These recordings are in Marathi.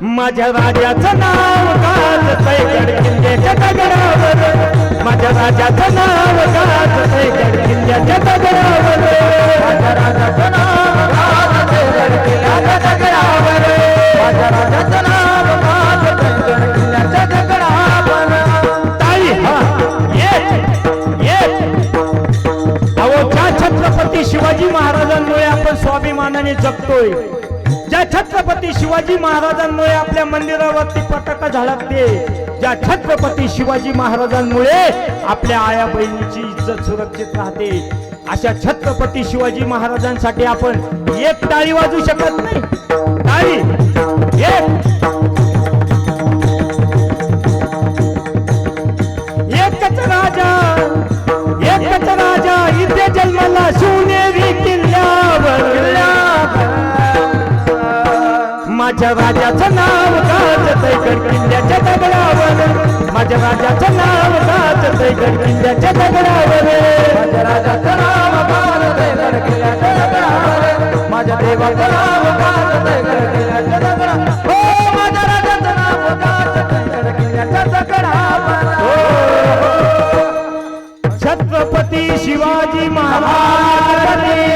माझ्या राजाचं नाव गाजतंय गड किल्ल्याच्या दगडावर. माझ्या राजाचं नाव गाजतंय किल्ल्याच्या दगडावर. माझ्या राजाचं नाव गाजतंय किल्ल्याच्या दगडावर. छत्रपती शिवाजी महाराजांमुळे आपल्या मंदिरावरती पताका झळकते ज्या छत्रपती शिवाजी महाराजांमुळे आपल्या आया बहिणीची इज्जत सुरक्षित राहते. अशा छत्रपती शिवाजी महाराजांसाठी आपण एक टाळी वाजू शकत नाही. माझ्या राजाचं नाव गाजतय गड किल्ल्याच्या दगडावर. माझ्या राजाचं नाव गाजतय गड किल्ल्याच्या दगडावर. माझ्या राजाचं नाव गड किल्ल्याच्या दगडावर. माझ्या देवाचं नाव गाजतय गड किल्ल्याच्या दगडावर. हो माझ्या राजाचं नाव गड किल्ल्याच्या दगडावर. हो. छत्रपती शिवाजी महाराज.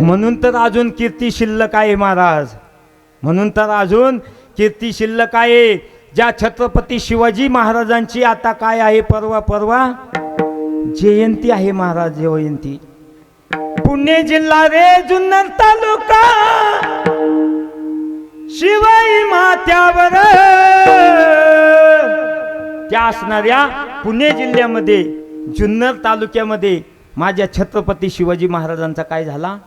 म्हणून तर अजून कीर्ती शिल्लक आहे महाराज. म्हणून तर अजून कीर्ती शिल्लक आहे. ज्या छत्रपती शिवाजी महाराजांची आता काय आहे परवा परवा? जयंती आहे महाराज जयंती. पुणे जिल्हा रे जुन्नर तालुका. शिवाई माथ्यावर. त्या असणाऱ्या पुणे जिल्ह्यामध्ये जुन्नर तालुक्यामध्ये माझ्या छत्रपती शिवाजी महाराजांचा काय झाला?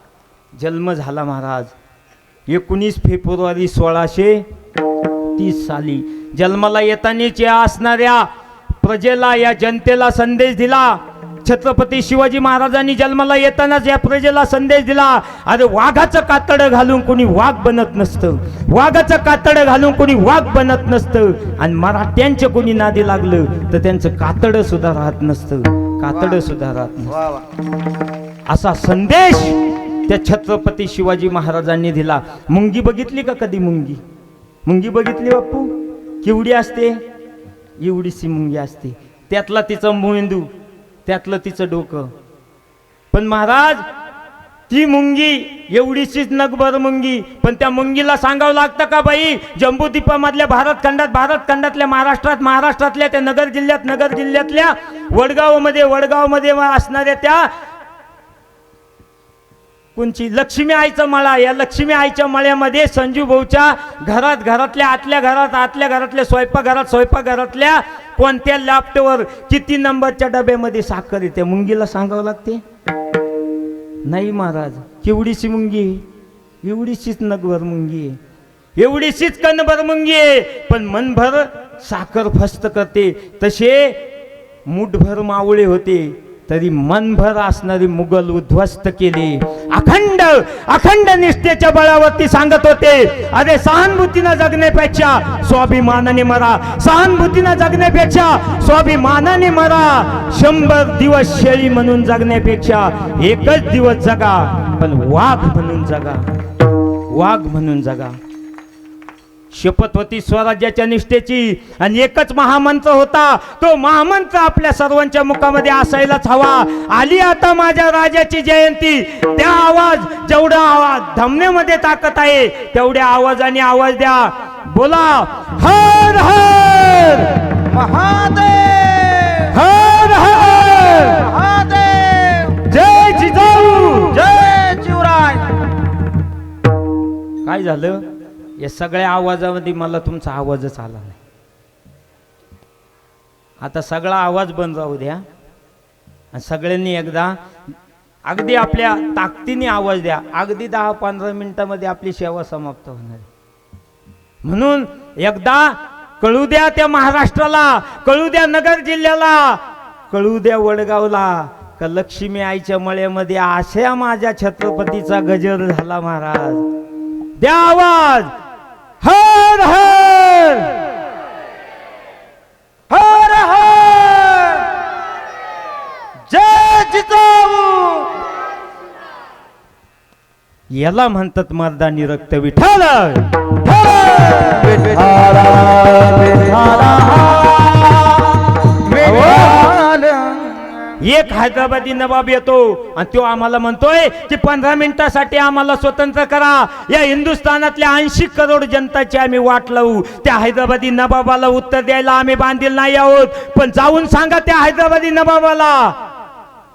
जन्म झाला महाराज. एकोणीस फेब्रुवारी सोळाशे तीस साली जन्माला येतानीच या असणाऱ्या प्रजेला या जनतेला संदेश दिला. छत्रपती शिवाजी महाराजांनी जन्माला येतानाच या प्रजेला संदेश दिला. अरे वाघाचं कातडं घालून कोणी वाघ बनत नसतं. वाघाचं कातडं घालून कोणी वाघ बनत नसतं. आणि मराठ्यांचे कोणी नादी लागलं तर त्यांचं कातडं सुद्धा राहत नसतं. कातडं सुद्धा राहत नसतं. असा संदेश त्या छत्रपती शिवाजी महाराजांनी दिला. मुंगी बघितली का कधी मुंगी? मुंगी बघितली बाप्पू? केवढी असते? एवढीशी मुंगी असते. त्यातला तिचं मेंदू त्यातलं तिचं डोकं. पण महाराज ती मुंगी एवढीशीच नगभर मुंगी. पण त्या मुंगीला सांगावं लागतं का बाई? जम्बूद्वीपामधल्या भारत खंडात भारत खंडातल्या महाराष्ट्रात महाराष्ट्रातल्या त्या नगर जिल्ह्यात नगर जिल्ह्यातल्या वडगावमध्ये वडगावमध्ये असणाऱ्या त्या कोणची? लक्ष्मी आईचा मळा. या लक्ष्मी आईच्या मळ्यामध्ये संजू भाऊच्या घरात घरातल्या आतल्या घरात आतल्या घरातल्या स्वयंपाकघरात स्वयंपाकघरातल्या कोणत्या लॅपटॉपवर किती नंबरच्या डब्यामध्ये साखर येते? मुंगीला सांगावं लागते? नाही महाराज. केवढीशी मुंगी? एवढीशीच नगभर मुंगी एवढीशीच कणभर मुंगी आहे. पण मनभर साखर फस्त करते. तसे मुठभर मावळे होते. तरी मनभर असणारी मुघल उद्ध्वस्त केली. अखंड अखंड निष्ठेच्या बळावरती सांगत होते. अरे सहानुभूतीनं जगण्यापेक्षा स्वाभिमानाने मरा. सहानुभूतीनं जगण्यापेक्षा स्वाभिमानाने मरा. शंभर दिवस शेळी म्हणून जगण्यापेक्षा एकच दिवस जगा पण वाघ म्हणून जगा. वाघ म्हणून जगा. शपथ होती स्वराज्याच्या निष्ठेची आणि एकच महामंत्र होता तो महामंत्र आपल्या सर्वांच्या मुखामध्ये असायलाच हवा. आली आता माझ्या राजाची जयंती. त्या आवाज जेवढा आवाज धमण्यामध्ये ताकद आहे तेवढ्या आवाजाने आवाज द्या. बोला हर हर! महादेव! हर हर! महादेव! जय जिजाऊ! जय शिवराय! काय झालं? या सगळ्या आवाजामध्ये मला तुमचा आवाजच आला नाही. आता सगळा आवाज बंद राहू द्या. आणि सगळ्यांनी एकदा अगदी आपल्या ताकदीने आवाज द्या. अगदी दहा पंधरा मिनिटामध्ये आपली सेवा समाप्त होणार म्हणून एकदा कळू द्या त्या महाराष्ट्राला कळू द्या नगर जिल्ह्याला कळू द्या वडगावला का लक्ष्मी आईच्या मळ्यामध्ये अशा माझ्या छत्रपतीचा गजर झाला महाराज. द्या आवाज! याला म्हणतात मर्दानी रक्त विठाला एक हैदराबादी नवाब येतो आणि तो आम्हाला म्हणतोय की पंधरा मिनिटासाठी आम्हाला स्वतंत्र करा. या हिंदुस्थानातल्या ऐंशी करोड जनताची आम्ही वाट लावू. त्या हैदराबादी नवाबाला उत्तर द्यायला आम्ही बांधील नाही आहोत. पण जाऊन सांगा त्या हैदराबादी नवाबाला.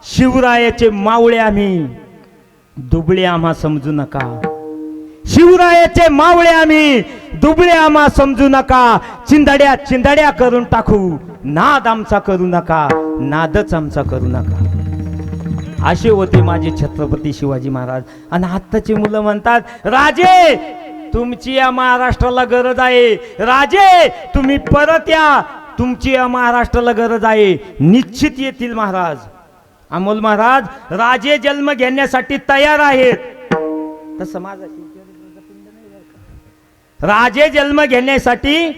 शिवरायाचे मावळे आम्ही. दुबळे आम्हा समजू नका. शिवरायाचे मावळे आम्ही. दुबळे आम्हा समजू नका. चिंदड्या चिंधड्या करून टाकू. नाद आमचा करू नका नादच आमचा करू नका. असे होते माझे छत्रपती शिवाजी महाराज. आणि आत्ताची मुलं म्हणतात राजे तुमची या महाराष्ट्राला गरज आहे. राजे तुम्ही परत या. तुमची या महाराष्ट्राला गरज आहे. निश्चित येतील महाराज. अमोल महाराज राजे जन्म घेण्यासाठी तयार आहेत. राजे जन्म घेण्यासाठी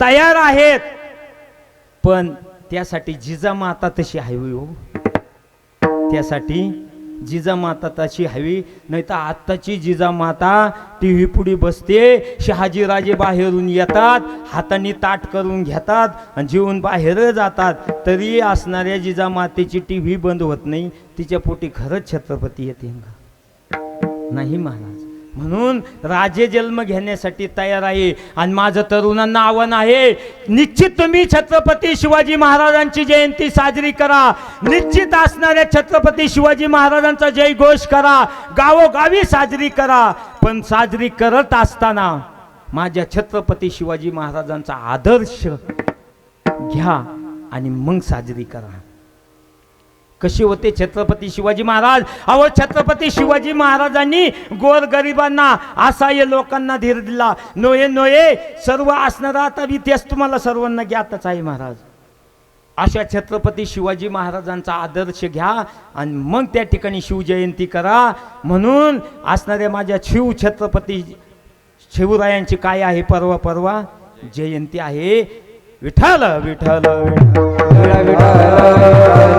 तयार आहेत. पण त्यासाठी जिजामाता तशी हवी हो. त्यासाठी जिजामाता तशी हवी नाही तर आत्ताची जिजामाता टी व्ही पुढे बसते. शहाजीराजे बाहेरून येतात. हाताने ताट करून घेतात आणि जेवून बाहेर जातात. तरी असणाऱ्या जिजामातेची टी व्ही बंद होत नाही. तिच्या पोटी खरंच छत्रपती येते. का नाही महाराज म्हणून राजे जन्म घेण्यासाठी तयार आहे. आणि माझं तरुणांना आव्हान आहे निश्चित तुम्ही छत्रपती शिवाजी महाराजांची जयंती साजरी करा. निश्चित असणाऱ्या छत्रपती शिवाजी महाराजांचा जय घोष करा. गावोगावी साजरी करा. पण साजरी करत असताना माझ्या छत्रपती शिवाजी महाराजांचा आदर्श घ्या आणि मग साजरी करा. कसे होते छत्रपती शिवाजी महाराज? अहो छत्रपती शिवाजी महाराजांनी गोरगरिबांना असहाय्य लोकांना धीर दिला. नोये नोये सर्व असणारा आता इतिहास तुम्हाला सर्वांना ज्ञातच आहे महाराज. अशा छत्रपती शिवाजी महाराजांचा आदर्श घ्या आणि मग त्या ठिकाणी शिवजयंती करा. म्हणून असणाऱ्या माझ्या शिव छत्रपती शिवरायांची काय आहे परवा परवा? जयंती आहे. विठ्ठल विठ्ठल विठ्ठल.